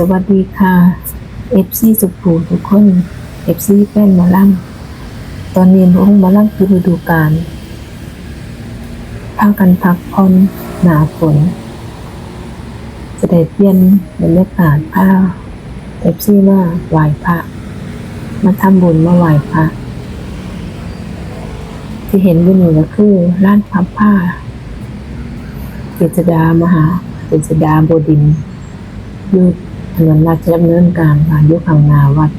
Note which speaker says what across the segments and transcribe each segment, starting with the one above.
Speaker 1: สวัสดีค่ะ FC สุภูทุกคน FC แป้นมาล่ำตอนนี้พวกมาล่ำคือฤดูกาลพากันพักผ่อนหนาฝนจะได้เปลี่ยนบรรยากาศผ้า FC มาไหว้พระ มาทำบุญมาไหว้พระ ที่เห็นอยู่นี่ก็คือร้านพับผ้าเจษดามหาเจษดาโบดินอยู่ ถนนราชดำเนินกลางค่ะอยู่ข้างนาวัด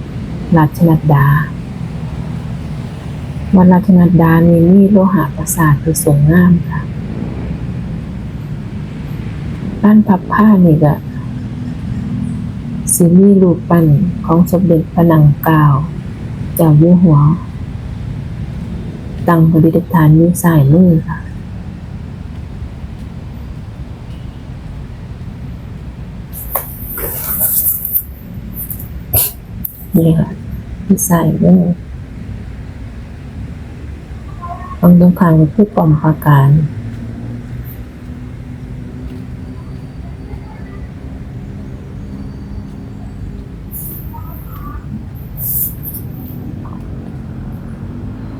Speaker 1: ราชนัดดา วัดราชนัดดานี่มีโลหะประสาทที่สวยงามค่ะบ้านพับผ้านี่ก็สิมีรูปปั้นของสมเด็จพระนางเกล้าเจ้าอยู่หัว ตั้งประดิษฐานอยู่ซ้ายมือค่ะ นี่ค่ะที่ใส่ด้วยตรงตรงกลางก็คือปล่อมปราการ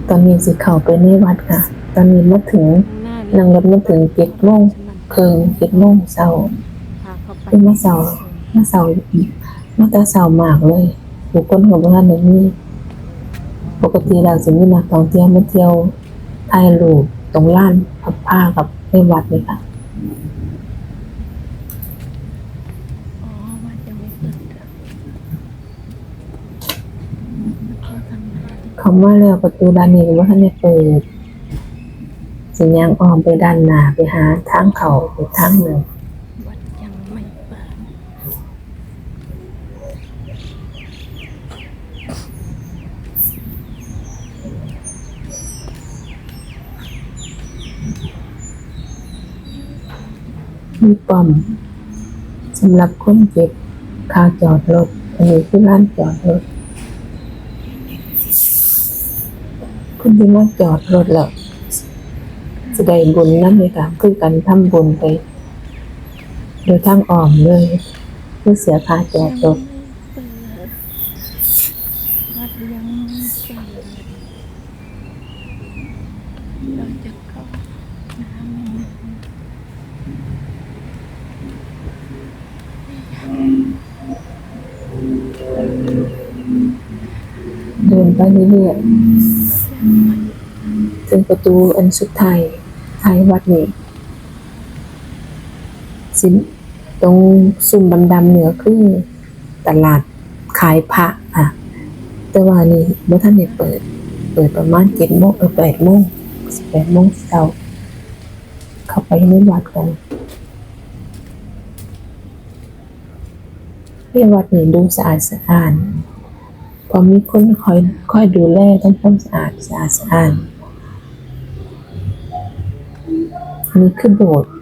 Speaker 1: ตอนนี้สิเข้าไปในวัดค่ะ ตอนนี้มาถึงนั่งรถมาถึงเจ็ดโมงเคิงเจ็ดโมงเช้าเป็นมาเสาร์มาเสาร์มาแตาเสาร์มากเลย บุคคลของบ้านในนี้ปกติเราจะมีนักท่องเที่ยวมาเที่ยวถ่ายรูปตรงล้านพับผ้ากับในวัดเลยค่ะ
Speaker 2: อ๋อวัดยังไม่เปิดอมเขาทำอะไร
Speaker 1: เขามาแล้วประตูด้านนี้ว่าท่านได้เปิดสัญญางออมไปด้านหน้าไปหาทางเขาไปทางหนึ่ง
Speaker 2: วัดยังไม่เปิด
Speaker 1: มีป้อมสำหรับคนเก็บค่าจอดรถอันนี้คือร้านจอดรถคนที่มาจอดรถแล้วจะได้บุญนั่นเลยค่ะคือการทำบุญไป โดยทางอ้อมเลยคือเสียค่าจอดรถ
Speaker 2: เราจะเข้าน้ำ
Speaker 1: เดิน ไปเรื่อยๆถึงประตูอันสุดท้ายท้ายวัดนี้สิตรงซุ่มดำๆเหนือคือตลาดขายพระอะ แต่ว่านี่เมื่อท่านได้เปิด เปิดประมาณเจ็ดโมงเออแปดโมงสิบแปดโมงเช้าเข้าไปในวัดกันเรียกวัดนี่ดูสะอาดสะอาด พอมีคนคอยคอยดูแลทำความสะอาดสะอาดสะอาดนี่คือโบสถ์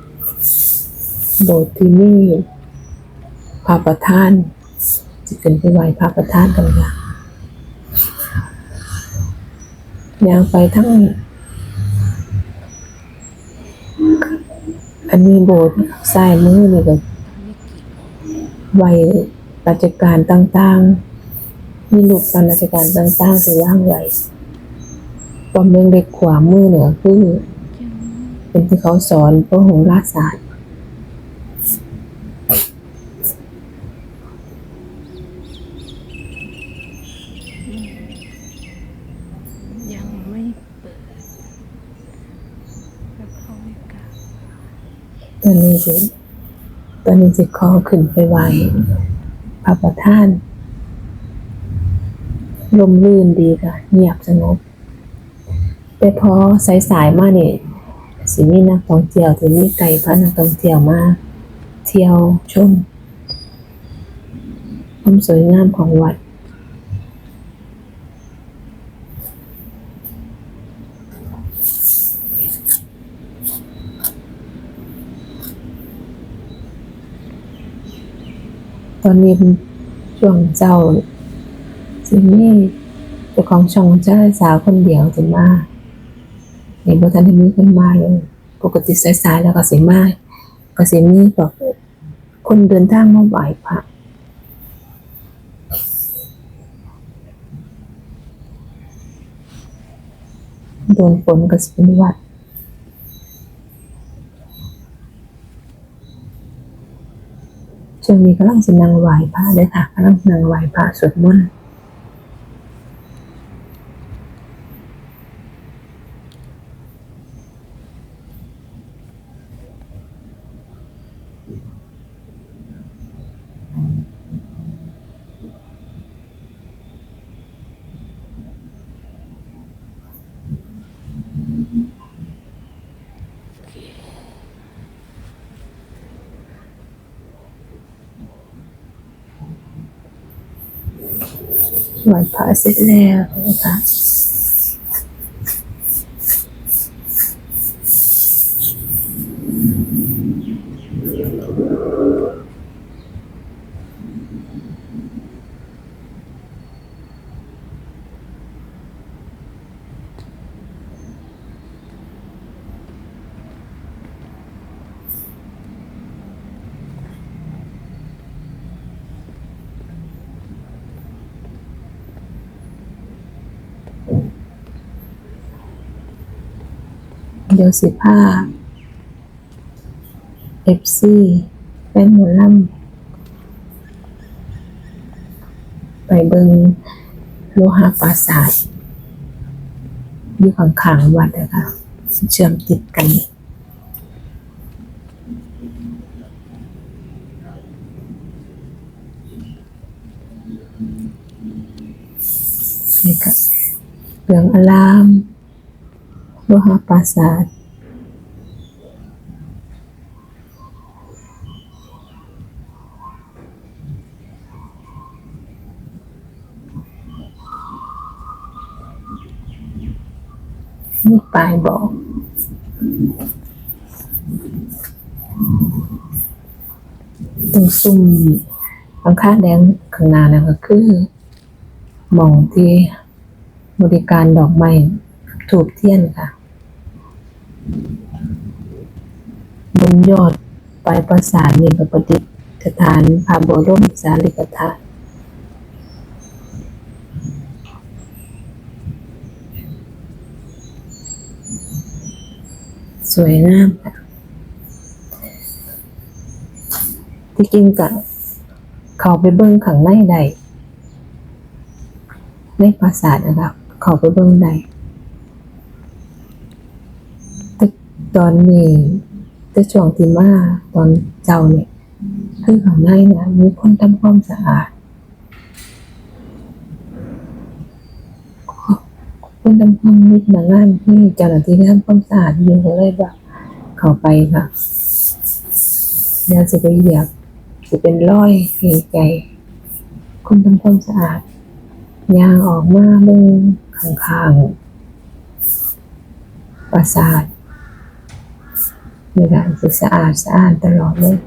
Speaker 1: โบสถ์ที่นี่พระประธานจะเป็นไปไหวพระประธานกันค่ะยางไปทั้ง อันนี้โบสถ์ซ้ายมือนี่ก็ไหวราชการต่างๆ มีลูกปันราชการต่างๆที่ว่างไว้ปอมเมืองเล็กขวามือเหนือคือเป็นที่เขาสอนพระหงราศาสตร์
Speaker 2: ยังไม่เปิดแล้วเขาไม่กล้า
Speaker 1: ตอนนี้สิตอนนี้สิขอขึ้นไปไหว้พระประธาน ลมลื่นดีค่ะ เงียบสงบแต่พอสายๆมาเนี่ยสิมีนักท่องเที่ยวสิมีไก่พานักท่องเที่ยวมาเที่ยวชมความสวยงามของวัด ตอนนี้ช่วงเจ้า จิมมี่เจ้าของชองเจ้าสาวคนเดียวจิมมาในบทันมีคนมาเลยปกติสายๆแล้วก็สิมาก็สิมีแบอกคนเดินทางมาไหว้พระโดนฝนก็สิบวัดช่วงนี้กำลังสินังไหว้พระเลยค่ะกำลังนังไหว้พระสวดมนต์ ไหว้พระเสร็จแล้วนะคะ เดี๋ยวสิผ้าเอฟซีแฟนหมอลำไปเบิงโลหะปราสาทอยู่ข้างๆวัดนะคะเชื่อมติดกันนี่ก็เหลืองอลาม โลหะปราสาทนี่ปลายบอกตรงซุ่มข้างข้างแดงข้างหน้านั่นก็คือมองที่บริการดอกไม้ถูกเทียนค่ะ บนยอดปลายประสาทนี่ก็ประดิษฐานพระบรมสารีริกธาตุสวยงามค่ะที่จริงกับเขาไปเบิ้งข้างในใดในปราสาทนะครับเขาไปเบิ้งใดแตอนนี้แต่ช่วงที่มาตอนเจ้าเนี่ยคือข้างในนะมีคนทำความสะอาดคนทำความมีพนักงานที่เจ้าหน้าที่ทำความสะอาดอยิงเขาเลยแบบเข้าไปค่ะเดี๋ยวจะไปเหยียบจะเป็นร้อยไกลๆคนทำความสะอาดยางออกมาเบิ่งข้างๆปราสาท นี่ค่ะจะสะอาดสะอาดตลอดเลย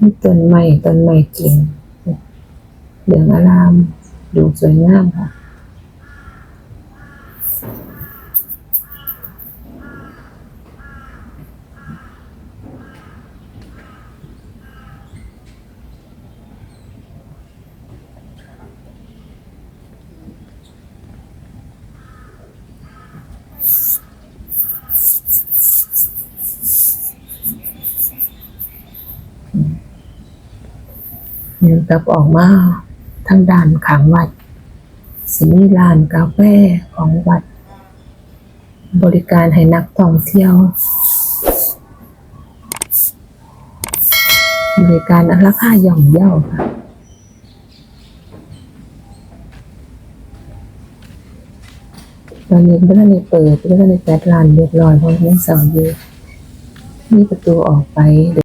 Speaker 1: นี่ต้นไม้ต้นไม้กินเหลืองอาราม ดูสวยงามค่ะ เดิน กลับออกมาทางด้านขางวัดสิมีร้านกาแฟของวัด บริการให้นักท่องเที่ยว บริการอันราคาย่อมเยาค่ะตอนนี้เพื่อนในเปิดเพื่อนในแปดร้านเรียบร้อยเพราะยังสาร์อยู่มีประตูออกไป